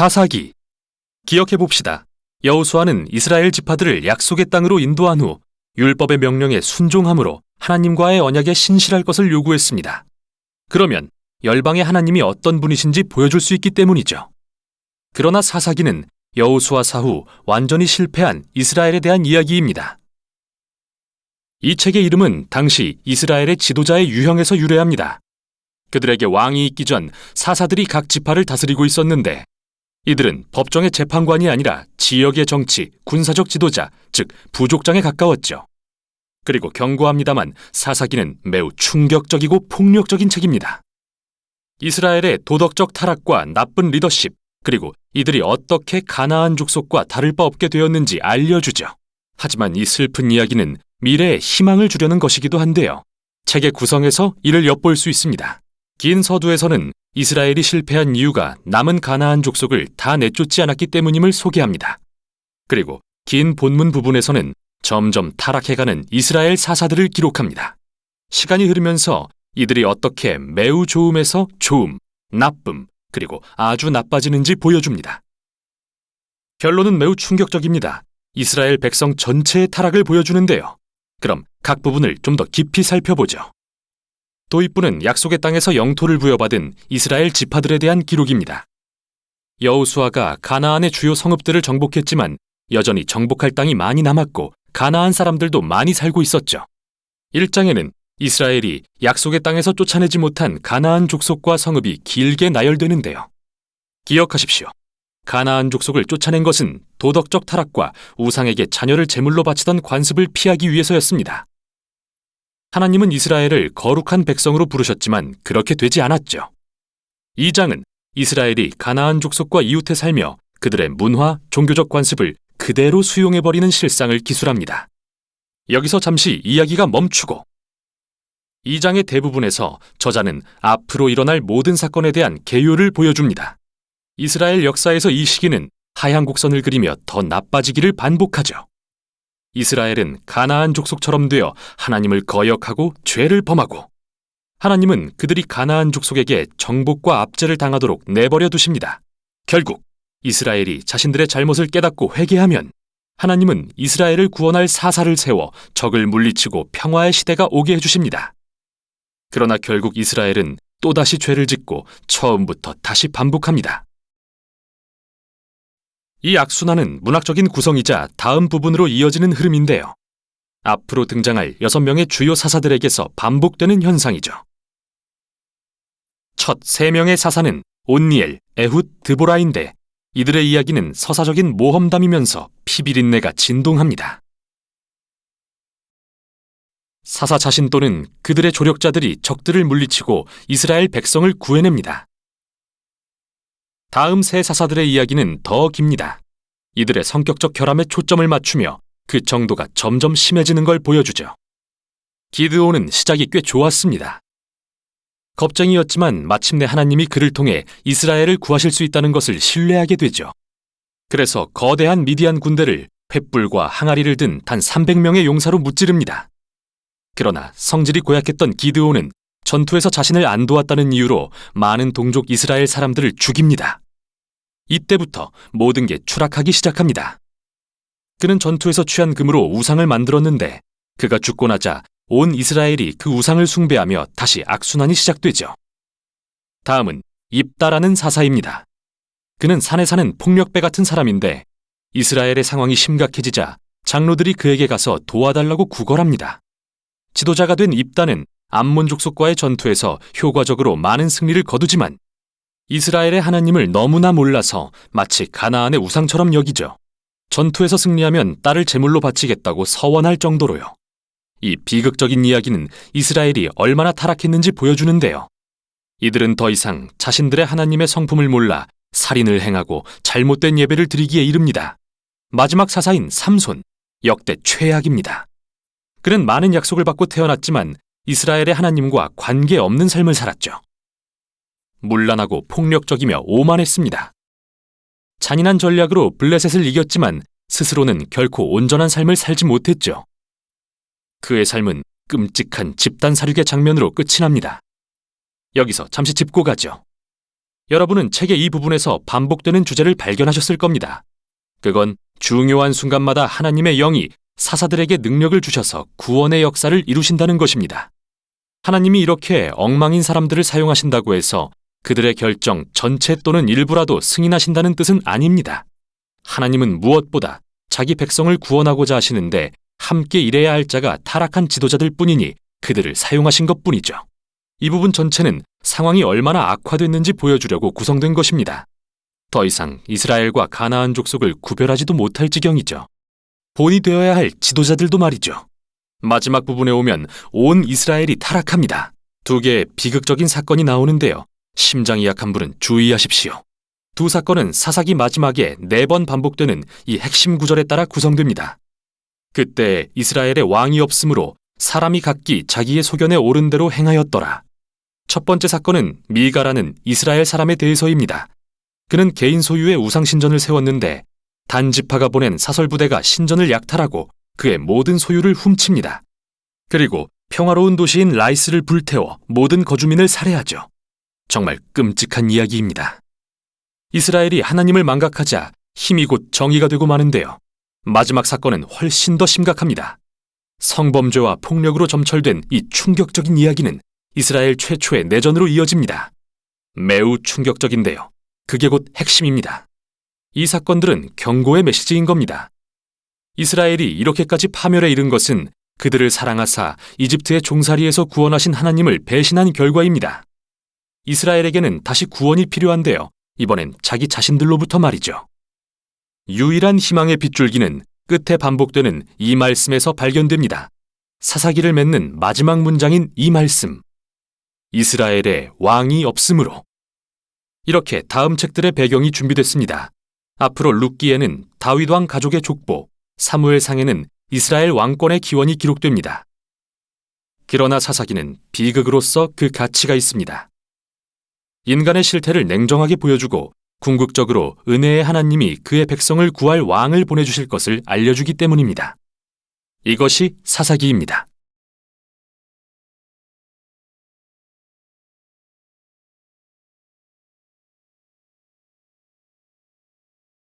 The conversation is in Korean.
사사기 기억해 봅시다. 여호수아는 이스라엘 지파들을 약속의 땅으로 인도한 후 율법의 명령에 순종함으로 하나님과의 언약에 신실할 것을 요구했습니다. 그러면 열방의 하나님이 어떤 분이신지 보여줄 수 있기 때문이죠. 그러나 사사기는 여호수아 사후 완전히 실패한 이스라엘에 대한 이야기입니다. 이 책의 이름은 당시 이스라엘의 지도자의 유형에서 유래합니다. 그들에게 왕이 있기 전 사사들이 각 지파를 다스리고 있었는데 이들은 법정의 재판관이 아니라 지역의 정치, 군사적 지도자, 즉 부족장에 가까웠죠. 그리고 경고합니다만 사사기는 매우 충격적이고 폭력적인 책입니다. 이스라엘의 도덕적 타락과 나쁜 리더십, 그리고 이들이 어떻게 가나안 족속과 다를 바 없게 되었는지 알려주죠. 하지만 이 슬픈 이야기는 미래에 희망을 주려는 것이기도 한데요. 책의 구성에서 이를 엿볼 수 있습니다. 긴 서두에서는 이스라엘이 실패한 이유가 남은 가나안 족속을 다 내쫓지 않았기 때문임을 소개합니다. 그리고 긴 본문 부분에서는 점점 타락해가는 이스라엘 사사들을 기록합니다. 시간이 흐르면서 이들이 어떻게 매우 좋음에서 좋음, 나쁨, 그리고 아주 나빠지는지 보여줍니다. 결론은 매우 충격적입니다. 이스라엘 백성 전체의 타락을 보여주는데요. 그럼 각 부분을 좀 더 깊이 살펴보죠. 도입부는 약속의 땅에서 영토를 부여받은 이스라엘 지파들에 대한 기록입니다. 여우수아가 가나안의 주요 성읍들을 정복했지만 여전히 정복할 땅이 많이 남았고 가나안 사람들도 많이 살고 있었죠. 1장에는 이스라엘이 약속의 땅에서 쫓아내지 못한 가나안 족속과 성읍이 길게 나열되는데요. 기억하십시오. 가나안 족속을 쫓아낸 것은 도덕적 타락과 우상에게 자녀를 제물로 바치던 관습을 피하기 위해서였습니다. 하나님은 이스라엘을 거룩한 백성으로 부르셨지만 그렇게 되지 않았죠. 2장은 이스라엘이 가나안 족속과 이웃해 살며 그들의 문화, 종교적 관습을 그대로 수용해버리는 실상을 기술합니다. 여기서 잠시 이야기가 멈추고 2장의 대부분에서 저자는 앞으로 일어날 모든 사건에 대한 개요를 보여줍니다. 이스라엘 역사에서 이 시기는 하향 곡선을 그리며 더 나빠지기를 반복하죠. 이스라엘은 가나안 족속처럼 되어 하나님을 거역하고 죄를 범하고 하나님은 그들이 가나안 족속에게 정복과 압제를 당하도록 내버려 두십니다. 결국 이스라엘이 자신들의 잘못을 깨닫고 회개하면 하나님은 이스라엘을 구원할 사사를 세워 적을 물리치고 평화의 시대가 오게 해주십니다. 그러나 결국 이스라엘은 또다시 죄를 짓고 처음부터 다시 반복합니다. 이 악순환은 문학적인 구성이자 다음 부분으로 이어지는 흐름인데요. 앞으로 등장할 여섯 명의 주요 사사들에게서 반복되는 현상이죠. 첫세 명의 사사는 온니엘, 에훗, 드보라인데 이들의 이야기는 서사적인 모험담이면서 피비린내가 진동합니다. 사사 자신 또는 그들의 조력자들이 적들을 물리치고 이스라엘 백성을 구해냅니다. 다음 세 사사들의 이야기는 더 깁니다. 이들의 성격적 결함에 초점을 맞추며 그 정도가 점점 심해지는 걸 보여주죠. 기드온은 시작이 꽤 좋았습니다. 겁쟁이였지만 마침내 하나님이 그를 통해 이스라엘을 구하실 수 있다는 것을 신뢰하게 되죠. 그래서 거대한 미디안 군대를 횃불과 항아리를 든 단 300명의 용사로 무찌릅니다. 그러나 성질이 고약했던 기드온은 전투에서 자신을 안 도왔다는 이유로 많은 동족 이스라엘 사람들을 죽입니다. 이때부터 모든 게 추락하기 시작합니다. 그는 전투에서 취한 금으로 우상을 만들었는데 그가 죽고 나자 온 이스라엘이 그 우상을 숭배하며 다시 악순환이 시작되죠. 다음은 입다라는 사사입니다. 그는 산에 사는 폭력배 같은 사람인데 이스라엘의 상황이 심각해지자 장로들이 그에게 가서 도와달라고 구걸합니다. 지도자가 된 입다는 암몬 족속과의 전투에서 효과적으로 많은 승리를 거두지만 이스라엘의 하나님을 너무나 몰라서 마치 가나안의 우상처럼 여기죠. 전투에서 승리하면 딸을 제물로 바치겠다고 서원할 정도로요. 이 비극적인 이야기는 이스라엘이 얼마나 타락했는지 보여주는데요. 이들은 더 이상 자신들의 하나님의 성품을 몰라 살인을 행하고 잘못된 예배를 드리기에 이릅니다. 마지막 사사인 삼손, 역대 최악입니다. 그는 많은 약속을 받고 태어났지만 이스라엘의 하나님과 관계없는 삶을 살았죠. 문란하고 폭력적이며 오만했습니다. 잔인한 전략으로 블레셋을 이겼지만 스스로는 결코 온전한 삶을 살지 못했죠. 그의 삶은 끔찍한 집단 사륙의 장면으로 끝이 납니다. 여기서 잠시 짚고 가죠. 여러분은 책의 이 부분에서 반복되는 주제를 발견하셨을 겁니다. 그건 중요한 순간마다 하나님의 영이 사사들에게 능력을 주셔서 구원의 역사를 이루신다는 것입니다. 하나님이 이렇게 엉망인 사람들을 사용하신다고 해서 그들의 결정 전체 또는 일부라도 승인하신다는 뜻은 아닙니다. 하나님은 무엇보다 자기 백성을 구원하고자 하시는데 함께 일해야 할 자가 타락한 지도자들 뿐이니 그들을 사용하신 것 뿐이죠. 이 부분 전체는 상황이 얼마나 악화됐는지 보여주려고 구성된 것입니다. 더 이상 이스라엘과 가나안 족속을 구별하지도 못할 지경이죠. 본이 되어야 할 지도자들도 말이죠. 마지막 부분에 오면 온 이스라엘이 타락합니다. 두 개의 비극적인 사건이 나오는데요. 심장이 약한 분은 주의하십시오. 두 사건은 사사기 마지막에 네 번 반복되는 이 핵심 구절에 따라 구성됩니다. 그때 이스라엘의 왕이 없으므로 사람이 각기 자기의 소견에 옳은 대로 행하였더라. 첫 번째 사건은 미가라는 이스라엘 사람에 대해서입니다. 그는 개인 소유의 우상신전을 세웠는데 단지파가 보낸 사설부대가 신전을 약탈하고 그의 모든 소유를 훔칩니다. 그리고 평화로운 도시인 라이스를 불태워 모든 거주민을 살해하죠. 정말 끔찍한 이야기입니다. 이스라엘이 하나님을 망각하자 힘이 곧 정의가 되고 마는데요. 마지막 사건은 훨씬 더 심각합니다. 성범죄와 폭력으로 점철된 이 충격적인 이야기는 이스라엘 최초의 내전으로 이어집니다. 매우 충격적인데요. 그게 곧 핵심입니다. 이 사건들은 경고의 메시지인 겁니다. 이스라엘이 이렇게까지 파멸에 이른 것은 그들을 사랑하사 이집트의 종살이에서 구원하신 하나님을 배신한 결과입니다. 이스라엘에게는 다시 구원이 필요한데요. 이번엔 자기 자신들로부터 말이죠. 유일한 희망의 빗줄기는 끝에 반복되는 이 말씀에서 발견됩니다. 사사기를 맺는 마지막 문장인 이 말씀. 이스라엘에 왕이 없으므로. 이렇게 다음 책들의 배경이 준비됐습니다. 앞으로 룻기에는 다윗 왕 가족의 족보, 사무엘상에는 이스라엘 왕권의 기원이 기록됩니다. 그러나 사사기는 비극으로서 그 가치가 있습니다. 인간의 실태를 냉정하게 보여주고 궁극적으로 은혜의 하나님이 그의 백성을 구할 왕을 보내주실 것을 알려주기 때문입니다. 이것이 사사기입니다.